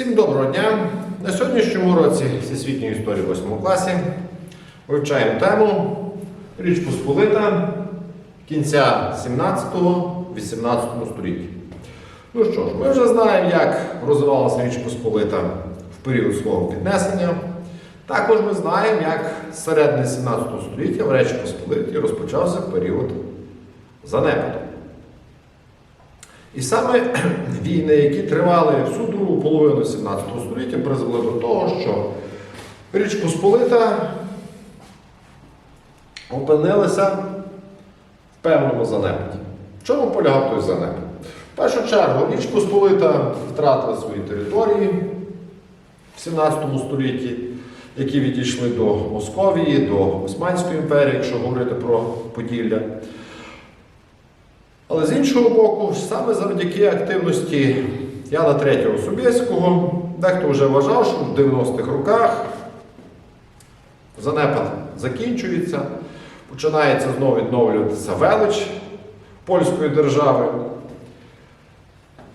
Всім доброго дня! На сьогоднішньому році Всесвітньої історії 8 класі вивчаємо тему Річ Посполита кінця 17-18 столітті. Ну що ж, ми вже знаємо, як розвивалася Річ Посполита в період свого піднесення. Також ми знаємо, як з середини 17 століття в Речі Посполиті розпочався період занепаду. І саме війни, які тривали всю другу половину 17 століття, призвели до того, що Річ Посполита опинилася в певному занепаді. В чому полягав той занепад? В першу чергу, Річ Посполита втратила свої території в 17 столітті, які відійшли до Московії, до Османської імперії, якщо говорити про Поділля. Але з іншого боку, саме завдяки активності Яна III Собєського, дехто вже вважав, що в 90-х роках занепад закінчується, починається знову відновлюватися велич польської держави.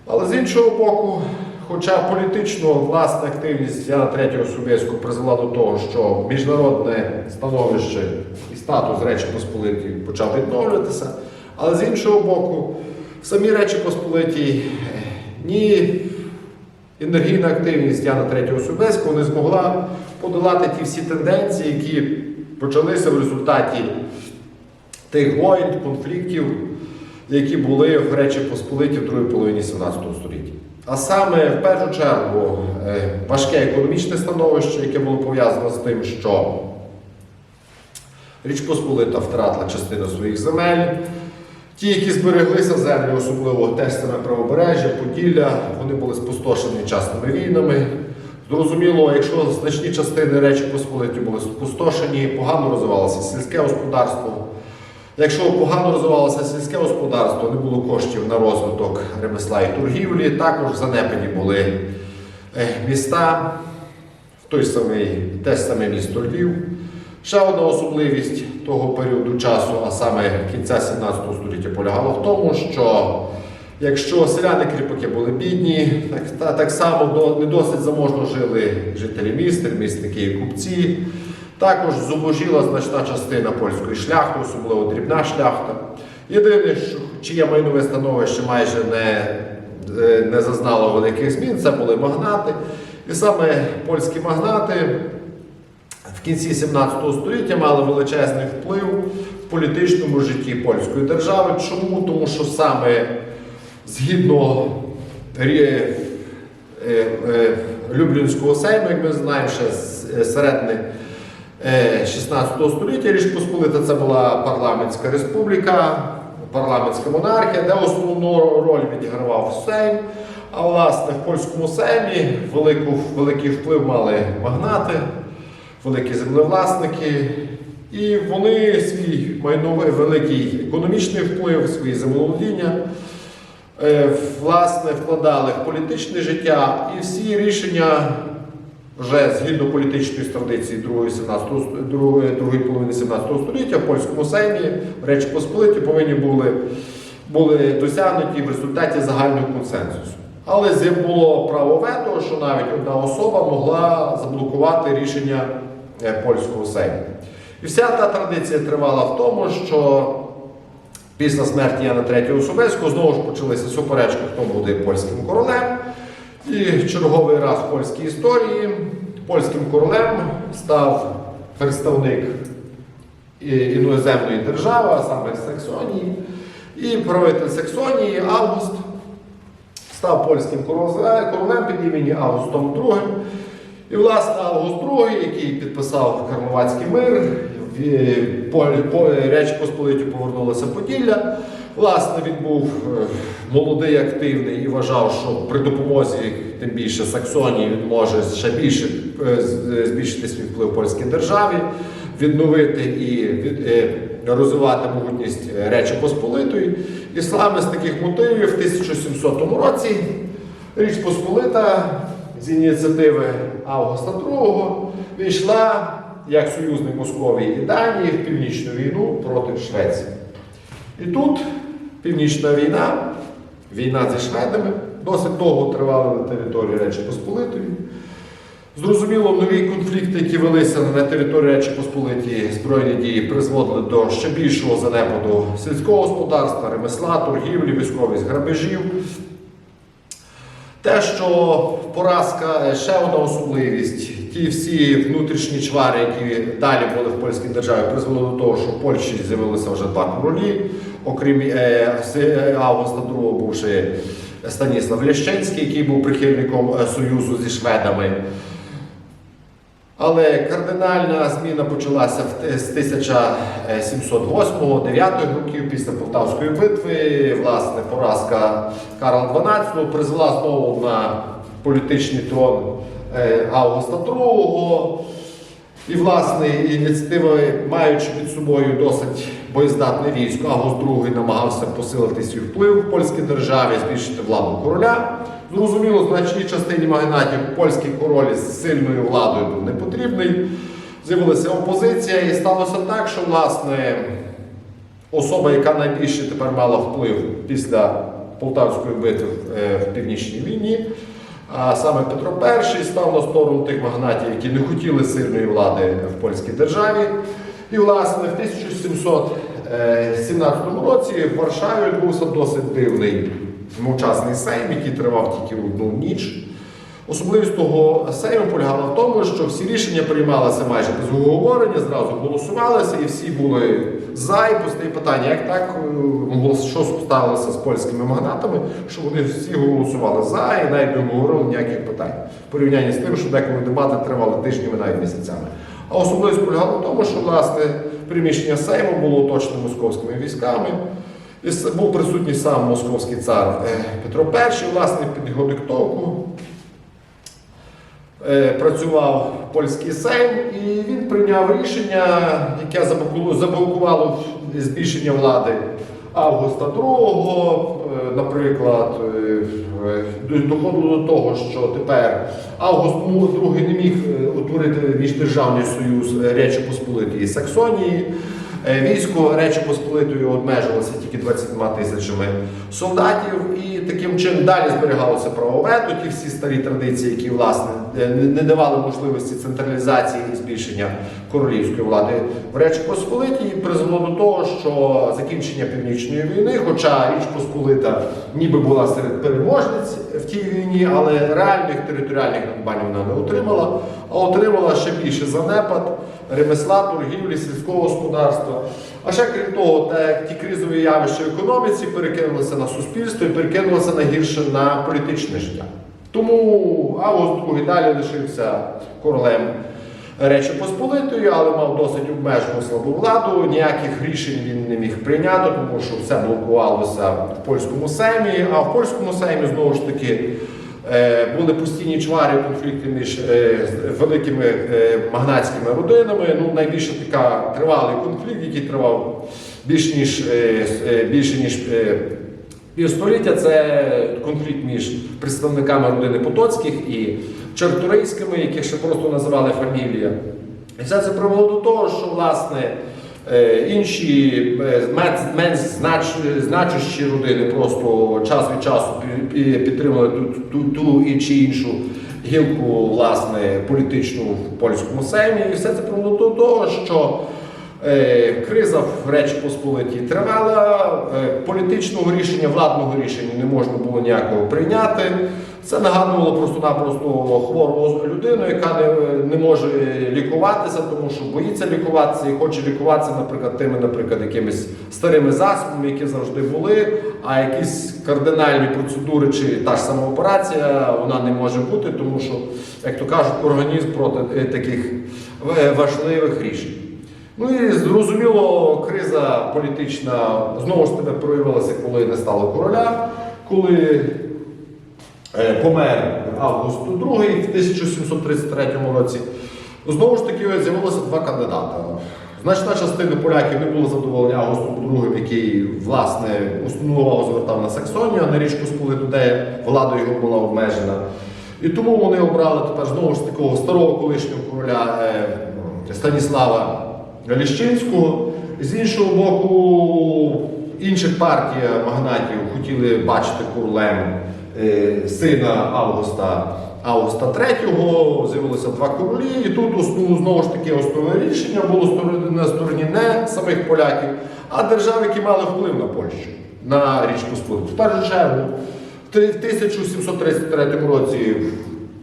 Але з іншого боку, хоча політично власна активність Яна III Собєського призвела до того, що міжнародне становище і статус Речі Посполитої почав відновлюватися, але з іншого боку, самі Речі Посполиті ні енергійна активність Яна III Собєського не змогла подолати ті всі тенденції, які почалися в результаті тих воїн, конфліктів, які були в Речі Посполиті в другій половині 17 століття. А саме в першу чергу е, важке економічне становище, яке було пов'язано з тим, що Річ Посполита втратила частину своїх земель. Ті, які збереглися землі, особливо теж правобережжя, Поділля, вони були спустошені частими війнами. Зрозуміло, якщо значні частини Речі Посполиті були спустошені, погано розвивалося сільське господарство. Якщо погано розвивалося сільське господарство, не було коштів на розвиток ремесла і торгівлі, також занепані були е, міста, в той самий, те саме місто Львів. Ще одна особливість того періоду часу, а саме кінця 17 століття, полягала в тому, що якщо селяни кріпаки були бідні, так, та, так само не досить заможно жили жителі міст, ремісники і купці. Також зубожіла значна частина польської шляхти, особливо дрібна шляхта. Єдине, чиє майнове становище майже не, е, не зазнало великих змін, це були магнати. І саме польські магнати в кінці 17 століття мали величезний вплив в політичному житті польської держави. Чому? Тому що саме згідно е, е, Люблінського сейму, як ми знаємо, ще з е, середини е, 16 століття Річ Посполита це була парламентська республіка, парламентська монархія, де основну роль відігравав Сейм. А власне в польському сеймі великий вплив мали магнати, великі землевласники. І вони свій майновий великий економічний вплив, свої землеволодіння е, власне вкладали в політичне життя і всі рішення вже згідно політичної традиції другої, 17, другої, другої половини 17 століття в польському сеймі Речі Посполиті повинні були, були досягнуті в результаті загального консенсусу. Але було право вето, що навіть одна особа могла заблокувати рішення польського сейму. І вся та традиція тривала в тому, що Після смерті Яна III Собеського знову ж почалися суперечки, хто буде польським королем. І черговий раз в польській історії польським королем став представник іноземної держави, а саме Саксонії. І правитель Саксонії Август став польським королем під імені Августом II. І, власне, Август II, який підписав Карловацький мир, в- Поль- по- Реч Посполиті повернулася Поділля. Власне, він був е, молодий, активний і вважав, що при допомозі, тим більше Саксонії, він може ще більше е, збільшити свій вплив польській державі, відновити і е, розвивати могутність е, Речі Посполитої. І саме з таких мотивів в 1700 році Річ Посполита з ініціативи Августа II війшла як союзник Московії і Данії в північну війну проти Швеції. І тут Північна війна війна зі шведами, досить довго тривала на території Речі Посполитої. Зрозуміло, нові конфлікти, які велися на території Речі Посполитої, збройні дії призводили до ще більшого занепаду сільського господарства, ремесла, торгівлі, військових грабежів. Те, що поразка е, ще одна особливість, ті всі внутрішні чвари, які далі були в польській державі, призвело до того, що в Польщі з'явилися вже два королі, окрім е, е, Августа II, бувши Станіслав Лященський, який був прихильником союзу зі шведами. Але кардинальна зміна почалася з 1708-9 років після Полтавської битви. Власне, поразка Карла XII призвела знову на політичний трон е, Августа II. І, власне, ініціативи, маючи під собою досить боєздатне військо, Август II намагався посилити свій вплив в польській державі, збільшити владу короля. Зрозуміло, значній частині магнатів польський король з сильною владою був не потрібний. З'явилася опозиція, і сталося так, що власне особа, яка найбільше тепер мала вплив після Полтавської битви е, в північній війні, а саме Петро І став на сторону тих магнатів, які не хотіли сильної влади в польській державі. І, власне, в 1717 році в Варшаві відбувся досить дивний мовчасний сейм, який тривав тільки одну ніч. Особливість того сейму полягала в тому, що всі рішення приймалися майже без обговорення, зразу голосувалися, і всі були за. І постає питання, як так е, що сталося з польськими магнатами, що вони всі голосували за і навіть не обговорили ніяких питань. В порівнянні з тим, що деколи дебати тривали тижнями, навіть місяцями. А особливість полягала в тому, що власне приміщення Сейму було оточено московськими військами. Був присутній сам московський цар е, Петро І, власне, під його диктовку е, працював польський сейм, і він прийняв рішення, яке заблокувало збільшення влади Августа II. Е, Наприклад, доходило до того, що тепер Август II не міг утворити міждержавний союз Речі Посполитої і Саксонії. Е, Військо Речі Посполитої обмежувалося тільки 20 тисячами солдатів, і таким чином далі зберігалося право вето, ті всі старі традиції, які власне е, не давали можливості централізації і збільшення королівської влади в Речі Посполитій, призвело до того, що закінчення північної війни, хоча Річ Посполита ніби була серед переможниць в тій війні, але реальних територіальних надбань вона не отримала, а отримала ще більше занепад ремесла, торгівлі, сільського господарства. А ще крім того, та ті кризові явища в економіці перекинулися на суспільство і перекинулися на гірше на політичне життя. Тому Август II далі лишився королем Речі Посполитої, але мав досить обмежену слабу владу. Ніяких рішень він не міг прийняти, тому що все блокувалося в польському сеймі. А в польському сеймі знову ж таки були постійні чвари, конфлікти між е, великими е, магнатськими родинами. Ну, найбільше така тривалий конфлікт, який тривав більш ніж е, е, більше ніж. е, Півстоліття це конфлікт між представниками родини Потоцьких і Чарторийськими, яких ще просто називали фамілія. І все це привело до того, що власне е, інші е, менш, менш знач, значущі родини просто час від часу пі- пі- підтримували ту, ту, ту і чи іншу гілку власне політичну в польському сеймі. І все це привело до того, що Е, Криза в Речі Посполитій тривала, е, політичного рішення, владного рішення не можна було ніякого прийняти. Це нагадувало просто-напросто хвору людину, яка не, не може лікуватися, тому що боїться лікуватися і хоче лікуватися, наприклад, тими, наприклад, якимись старими засобами, які завжди були, а якісь кардинальні процедури чи та ж сама операція вона не може бути, тому що, як то кажуть, організм проти е, таких е, важливих рішень. Ну і зрозуміло, криза політична знову ж таки проявилася, коли не стало короля, коли помер Август II в 1733 році. Знову ж таки з'явилося два кандидата. Значна частина поляків не була задоволення Августом II, який власне основну увагу звертав на Саксонію, а на річ Посполиту, де влада його була обмежена. І тому вони обрали тепер знову ж такого старого колишнього короля е, Станіслава Галіщинського. З іншого боку, інших партій магнатів хотіли бачити королем е, сина Августа Августа III, з'явилося два королі, і тут основу, знову ж таки основне рішення було на стороні не самих поляків, а держав, які мали вплив на Польщу, на Річ Посполиту. В першу чергу, в в 1733 році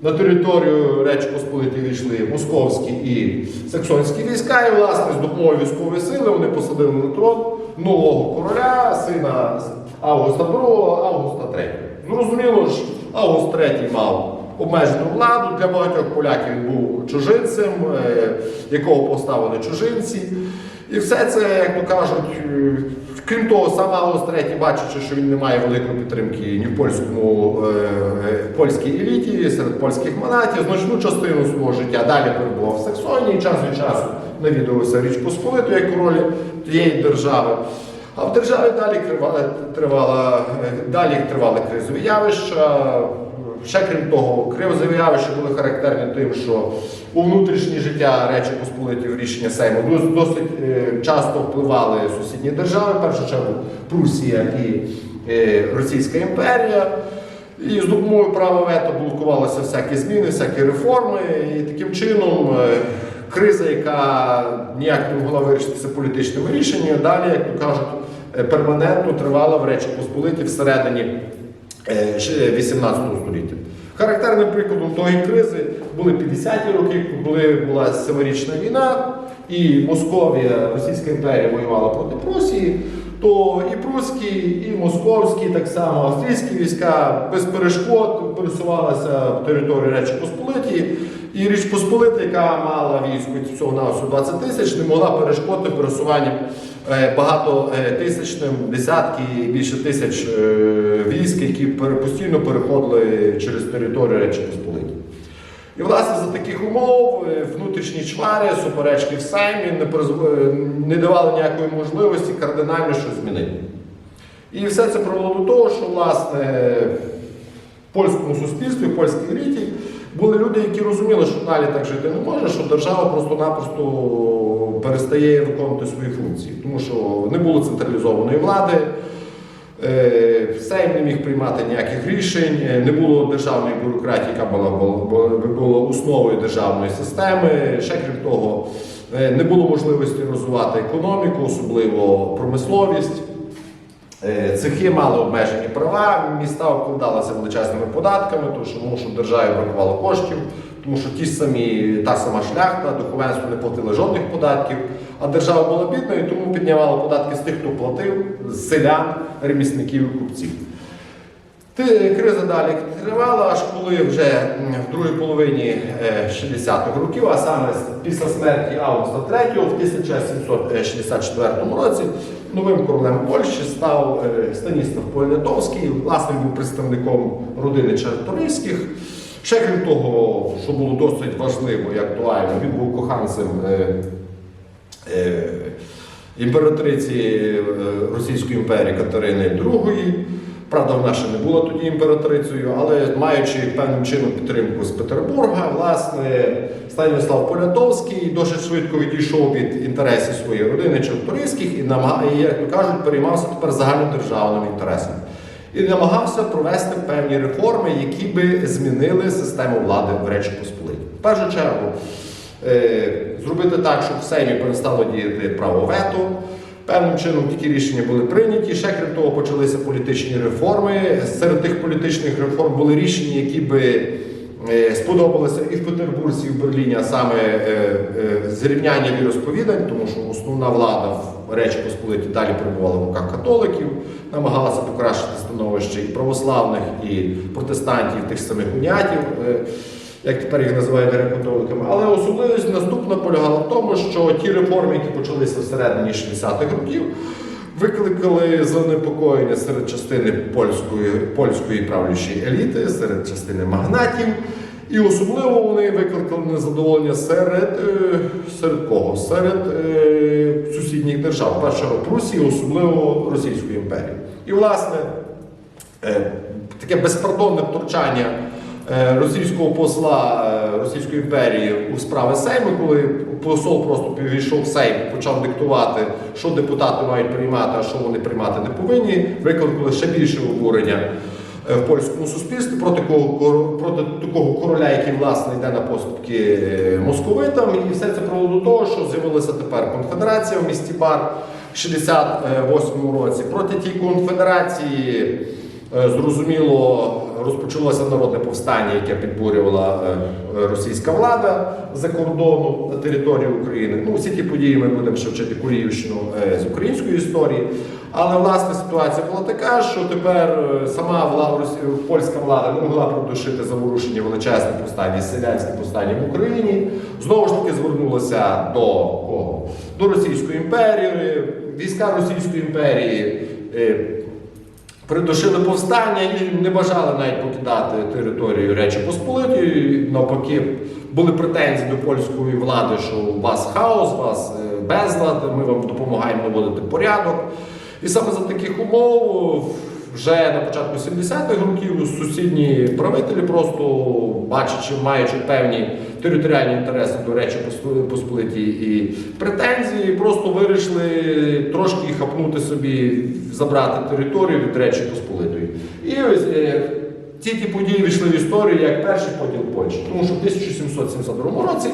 на територію Речі Посполитої війшли московські і саксонські війська, і власне з допомогою військової сили вони посадили на трон нового короля, сина Августа II, Августа III. Зрозуміло ж, Август III мав обмежену владу. Для багатьох поляків він був чужинцем, е, якого поставили чужинці. І все це, як то кажуть, е, крім того, сам Август III, бачачи, що він не має великої підтримки ні в польському е, польській еліті, серед польських монатів, значну частину свого життя далі перебував в Саксонії, час від часу навідувався Річ Посполиту як король тієї держави. А в державі далі тривала, тривала, е, далі тривали кризові явища. Ще крім того, кризові явища були характерні тим, що у внутрішнє життя Речі Посполиті в рішення Сейму досить е, часто впливали сусідні держави, в першу чергу Прусія і е, Російська імперія. І з допомогою права вето блокувалися всякі зміни, всякі реформи. І таким чином криза, яка ніяк не могла вирішитися політичними рішеннями, далі, як то кажуть, е, перманентно тривала в Речі Посполиті всередині е, 18 століття. Характерним прикладом тої кризи були 50-ті роки, коли була семирічна війна, і Московія, Російська імперія воювала проти Прусії, то і прусські, і московські, так само австрійські війська без перешкод пересувалися в територію Речі Посполиті. І Річ Посполита, яка мала військо всього на 20 тисяч, не могла перешкодити пересуванням е, багатотисячним, десятки і більше тисяч е, військ, які постійно переходили через територію Речі Посполиті. І власне за таких умов е, внутрішні чвари, суперечки в Сеймі не, призв- не давали ніякої можливості кардинально щось змінити. І все це привело до того, що власне в польському суспільстві, польській еліті були люди, які розуміли, що далі так жити не може, що держава просто-напросто перестає виконувати свої функції, тому що не було централізованої влади. Е, Сейм не міг приймати ніяких рішень, е, не було державної бюрократії, яка була, була, була основою державної системи. Ще крім того, е, не було можливості розвивати економіку, особливо промисловість. Е, Цехи мали обмежені права, міста обкладалися величезними податками, тому що, державі бракувало коштів, тому що ті самі, та сама шляхта, духовенство не платили жодних податків, а держава була бідною, тому піднімала податки з тих, хто платив, з селян, ремісників і купців. Криза далі тривала, аж коли вже в другій половині е, 60-х років, а саме після смерті Августа III в 1764 році новим королем Польщі став е, Станіслав Понятовський. Власне, був представником родини Чарторийських. Ще крім того, що було досить важливо і актуально, він був коханцем е, е, імператриці Російської імперії Катерини II. Правда, вона ще не була тоді імператрицею, але маючи певним чином підтримку з Петербурга, власне, Станіслав Понятовський досить швидко відійшов від інтересів своєї родини Чорторийських і як то кажуть, переймався тепер загальнодержавними інтересами. І намагався провести певні реформи, які би змінили систему влади в Речі Посполитій. В першу чергу, е, зробити так, щоб в Сеймі перестало діяти право вето. Певним чином такі рішення були прийняті. Ще крім того, почалися політичні реформи. Серед тих політичних реформ були рішення, які би е, сподобалися і в Петербурзі, і в Берліні, а саме е, е, зрівняння віросповідань, тому що основна влада в Речі Посполиті далі перебувала в руках католиків, намагалася покращити становище і православних, і протестантів, тих самих унятів. Як тепер їх називають греко-католиками. Але особливість наступна полягала в тому, що ті реформи, які почалися всередині 60-х років, викликали занепокоєння серед частини польської, польської правлячої еліти, серед частини магнатів. І особливо вони викликали незадоволення серед, е, серед кого? Серед е, сусідніх держав, першого Прусії, особливо Російської імперії. І, власне, Е, таке безпардонне втручання російського посла е, Російської імперії у справи Сейму, коли посол просто підійшов в Сейм, почав диктувати, що депутати мають приймати, а що вони приймати не повинні, викликали ще більше обурення е, в польському суспільстві проти кого проти такого короля, який власне йде на поступки е, московитам, і все це привело до того, що з'явилася тепер конфедерація в місті Бар в 68-му році. Проти тієї конфедерації е, зрозуміло розпочалося народне повстання, яке підбурювала е, російська влада за кордону на території України. Ну, всі ті події ми будемо ще вчити Куріївщину е, з української історії. Але власне ситуація була така, що тепер е, сама влада польська влада не могла придушити заворушення величезне повстання, селянське повстання в Україні. Знову ж таки звернулася до кого? До Російської імперії. Війська Російської імперії. Придушили повстання і не бажали навіть покидати територію Речі Посполитої. Навпаки, були претензії до польської влади, що у вас хаос, у вас е, безлад, ми вам допомагаємо наводити порядок. І саме за таких умов вже на початку 70-х років сусідні правителі просто бачачи, маючи певні територіальні інтереси до Речі Посполи- Посполитій і претензії, просто вирішили трошки хапнути собі, забрати територію від Речі Посполитої. І ось е, ці ті події війшли в історію як перший поділ Польщі, тому що в 1772 році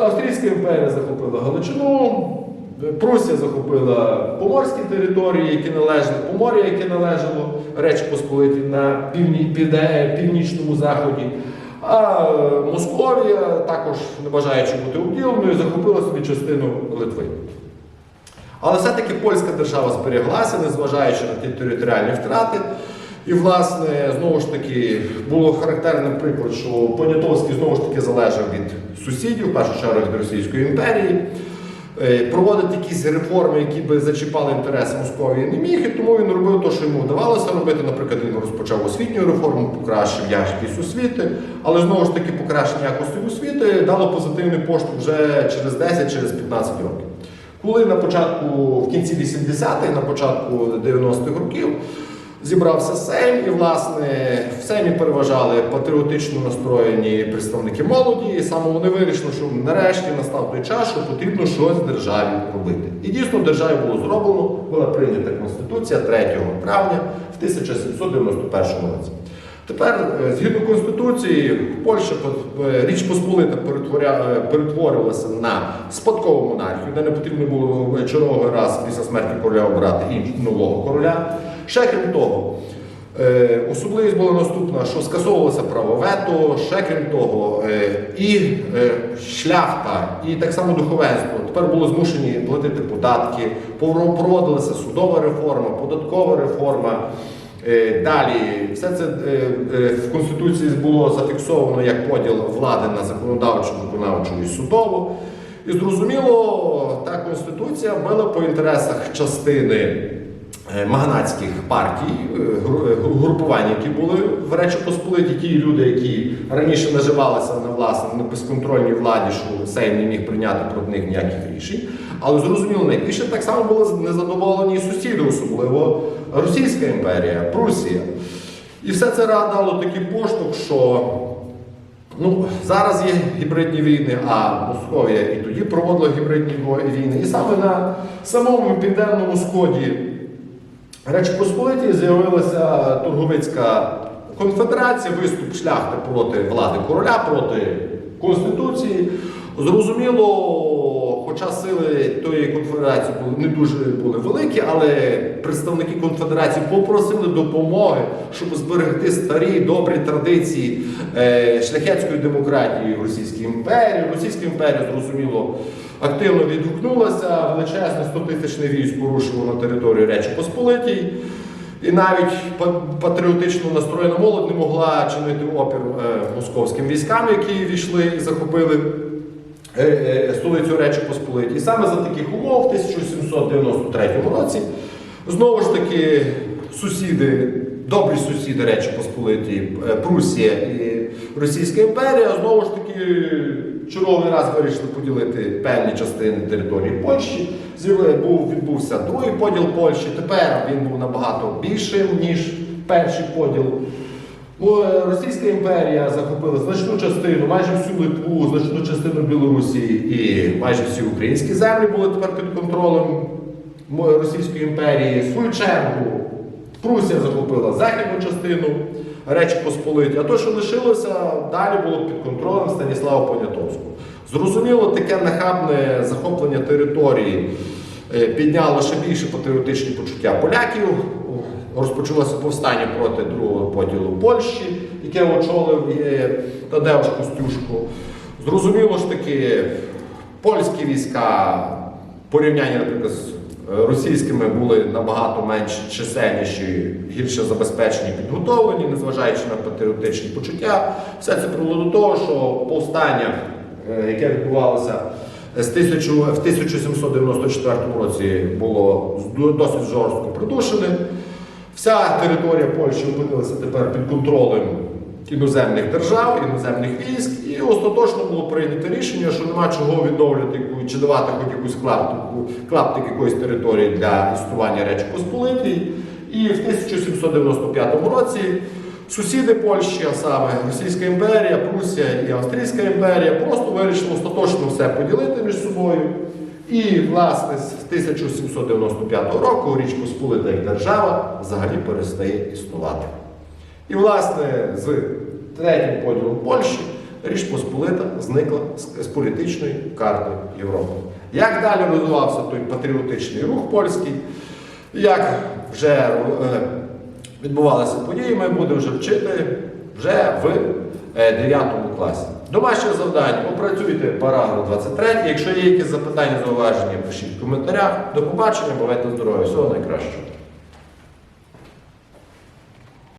Австрійська імперія захопила Галичину. Прусія захопила поморські території, які належали Помор'я, яке належало Речі Посполитій на півні, півде- північному заході. А Московія, також не бажаючи бути обділеною, захопила собі частину Литви. Але все-таки польська держава зберіглася, незважаючи на ті територіальні втрати. І, власне, знову ж таки, було характерним приклад, що Понятовський знову ж таки залежав від сусідів, в першу чергу від Російської імперії. Е, Проводити якісь реформи, які би зачіпали інтереси Московії, не міг, і тому він робив те, що йому вдавалося робити. Наприклад, він розпочав освітню реформу, покращив якість освіти, але знову ж таки покращення якості освіти дало позитивний поштовх вже через 10, через 15 років. Коли на початку, в кінці 80-х, на початку 90-х років зібрався Сейм, і власне в Сеймі переважали патріотично настроєні представники молоді, і саме вони вирішили, що нарешті настав той час, що потрібно щось державі робити. І дійсно в державі було зроблено, була прийнята Конституція 3 травня в 1791 році. Тепер, е, згідно Конституції, Польща е, Річ Посполита е, перетворювалася на спадкову монархію, де не потрібно було черговий раз після смерті короля обирати іншого нового короля. Ще крім того, особливість була наступна, що скасовувалося право вето, ще крім того, і шляхта, і так само духовенство тепер були змушені платити податки, проводилася судова реформа, податкова реформа. Е, Далі все це е, е, в Конституції було зафіксовано як поділ влади на законодавчу, виконавчу і судову. І зрозуміло, та конституція била по інтересах частини магнатських партій, е, е, гру- групувань, які були в Речі Посполиті, ті люди, які раніше наживалися на власне на безконтрольній владі, що Сейм не міг прийняти проти них ніяких рішень. Але зрозуміло, найбільше так само були незадоволені і сусіди, особливо Російська імперія, Прусія. І все це дало такий поштовх, що ну, зараз є гібридні війни, а Московія і тоді проводила гібридні війни. І саме на самому південному сході Речі Посполитій з'явилася торговицька конфедерація, виступ шляхти проти влади короля, проти Конституції. Зрозуміло, хоча сили тої конфедерації не дуже були великі, але представники конфедерації попросили допомоги, щоб зберегти старі добрі традиції е, шляхетської демократії в Російській імперії. Російська імперія, зрозуміло, активно відгукнулася, величезне 100-тисячне військо рушило на територію Речі Посполитій. І навіть па- патріотично настроєна молодь не могла чинити опір е, московським військам, які війшли і захопили е, е, столицю Речі Посполитій. І саме за таких умов в 1793 році знову ж таки сусіди, добрі сусіди Речі Посполитій, е, Прусія і Російська імперія, знову ж таки черговий раз вирішили поділити певні частини території Польщі. Був, відбувся другий поділ Польщі. Тепер він був набагато більшим, ніж перший поділ. Бо е, Російська імперія захопила значну частину, майже всю Литву, значну частину Білорусі і майже всі українські землі були тепер під контролем Російської імперії. В свою чергу Прусія захопила західну частину Речі Посполиті, а то, що лишилося, далі було під контролем Станіслава Понятовського. Зрозуміло, таке нахабне захоплення території е, підняло ще більше патріотичні почуття поляків. Розпочалося повстання проти другого поділу Польщі, яке очолив е, Тадеуш Костюшко. Зрозуміло ж таки, польські війська в порівнянні, наприклад, з російськими були набагато менш чисельніші, гірше забезпечені, підготовлені, незважаючи на патріотичні почуття. Все це привело до того, що повстання, е, яке відбувалося з 1000 в 1794 році, було досить жорстко придушене. Вся територія Польщі опинилася тепер під контролем іноземних держав, іноземних військ, і остаточно було прийнято рішення, що нема чого відновлювати давати хоч якусь клаптику, клаптик якоїсь території для існування Речі Посполитій. І в 1795 році сусіди Польщі, а саме Російська імперія, Прусія і Австрійська імперія, просто вирішили остаточно все поділити між собою. І, власне, з 1795 року Річ Посполита як держава взагалі перестає існувати. І, власне, з третім поділом Польщі Річ Посполита зникла з, політичної карти Європи. Як далі розвивався той патріотичний рух польський, як вже е, відбувалися події, ми будемо вже вчити вже в е, 9 класі. Домашнє завдання. Опрацюйте параграф 23. Якщо є якісь запитання, зауваження, пишіть в коментарях. До побачення, бувайте здорові, всього найкращого.